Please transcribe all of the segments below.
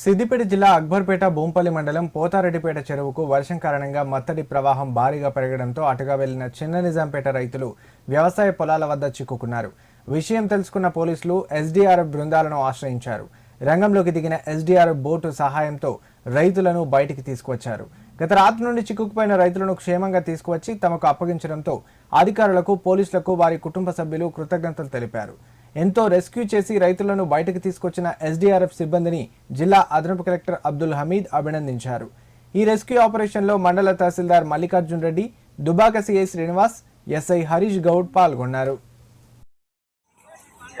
సిద్దిపేట జిల్లా అక్బర్పేట బోంపల్లి మండలం పోతారెడ్డిపేట చెరువుకు వర్షం కారణంగా మత్తడి ప్రవాహం భారీగా పెరగడంతో అటుగా వెళ్ళిన చిన్న నిజాంపేట రైతులు వ్యవసాయ పొలాల వద్ద చిక్కుకున్నారు. విషయం తెలుసుకున్న పోలీసులు ఎస్డీఆర్ఎఫ్ బృందాలను ఆశ్రయించారు. రంగంలోకి దిగిన ఎస్డీఆర్ఎఫ్ బోటు సహాయంతో రైతులను బయటికి తీసుకువచ్చారు. గత రాత్రి నుండి చిక్కుకుపోయిన రైతులను క్షేమంగా తీసుకువచ్చి తమకు అప్పగించడంతో అధికారులకు పోలీసులకు వారి కుటుంబ సభ్యులు కృతజ్ఞతలు తెలిపారు. ఎంతో రెస్క్యూ చేసి రైతులను బయటకు తీసుకొచ్చిన ఎస్డీఆర్ఎఫ్ సిబ్బందిని జిల్లా అదనపు కలెక్టర్ అబ్దుల్ హమీద్ అభినందించారు. ఈ రెస్క్యూ ఆపరేషన్లో మండల తహసీల్దార్ మల్లికార్జున్ రెడ్డి దుబాక సిఐ శ్రీనివాస్ ఎస్ఐ హరీష్ గౌడ్ పాల్గొన్నారు.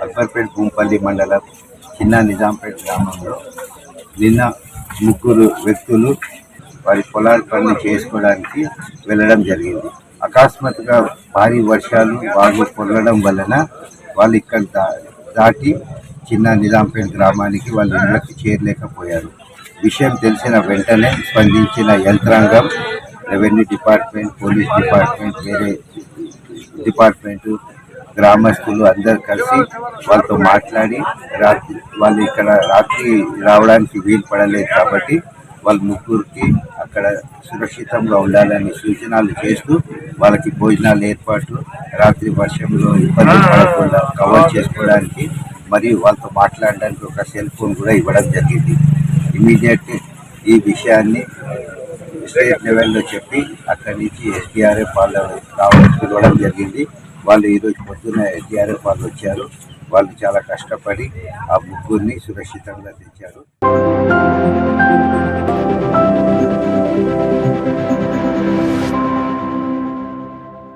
అక్బర్పేట్ భూంపల్లి మండలం చిన్న నిజాంపేట్ గ్రామంలో నిన్న ముగ్గురు వ్యక్తులు వారి పొలాల పనులు చేసుకోవడానికి వెళ్ళడం జరిగింది. అకస్మాత్తుగా భారీ వర్షాలు బాగా పొరలడం వలన వాళ్ళు ఇక్కడ దా- దాటి చిన్న నిజాంపేట్ గ్రామానికి వాళ్ళ ఇళ్ళకి చేరలేకపోయారు. విషయం తెలిసిన వెంటనే స్పందించిన యంత్రాంగం రెవెన్యూ డిపార్ట్మెంట్ పోలీస్ డిపార్ట్మెంట్ వేరే డిపార్ట్మెంట్ గ్రామస్తులు అందరు కలిసి వాళ్ళతో మాట్లాడి రాత్రి వాళ్ళు ఇక్కడ రాత్రి రావడానికి వీలు పడలేదు కాబట్టి వాళ్ళ ముగ్గురికి అక్కడ సురక్షితంగా ఉండాలని సూచనలు చేస్తూ వాళ్ళకి భోజనాలు ఏర్పాటు రాత్రి వర్షంలో ఇబ్బంది పడకుండా కవర్ చేసుకోవడానికి మరియు వాళ్ళతో మాట్లాడడానికి ఒక సెల్ ఫోన్ కూడా ఇవ్వడం జరిగింది. ఇమీడియట్ ఈ విషయాన్ని స్టేట్ లెవెల్లో చెప్పి అక్కడి నుంచి ఎస్డిఆర్ఎఫ్ వాళ్ళు రావడం పిలవడం జరిగింది. వాళ్ళు ఈరోజు పొద్దున్న ఎస్డిఆర్ఎఫ్ వాళ్ళు వచ్చారు. వాళ్ళు చాలా కష్టపడి ఆ ముగ్గురిని సురక్షితంగా తెచ్చారు.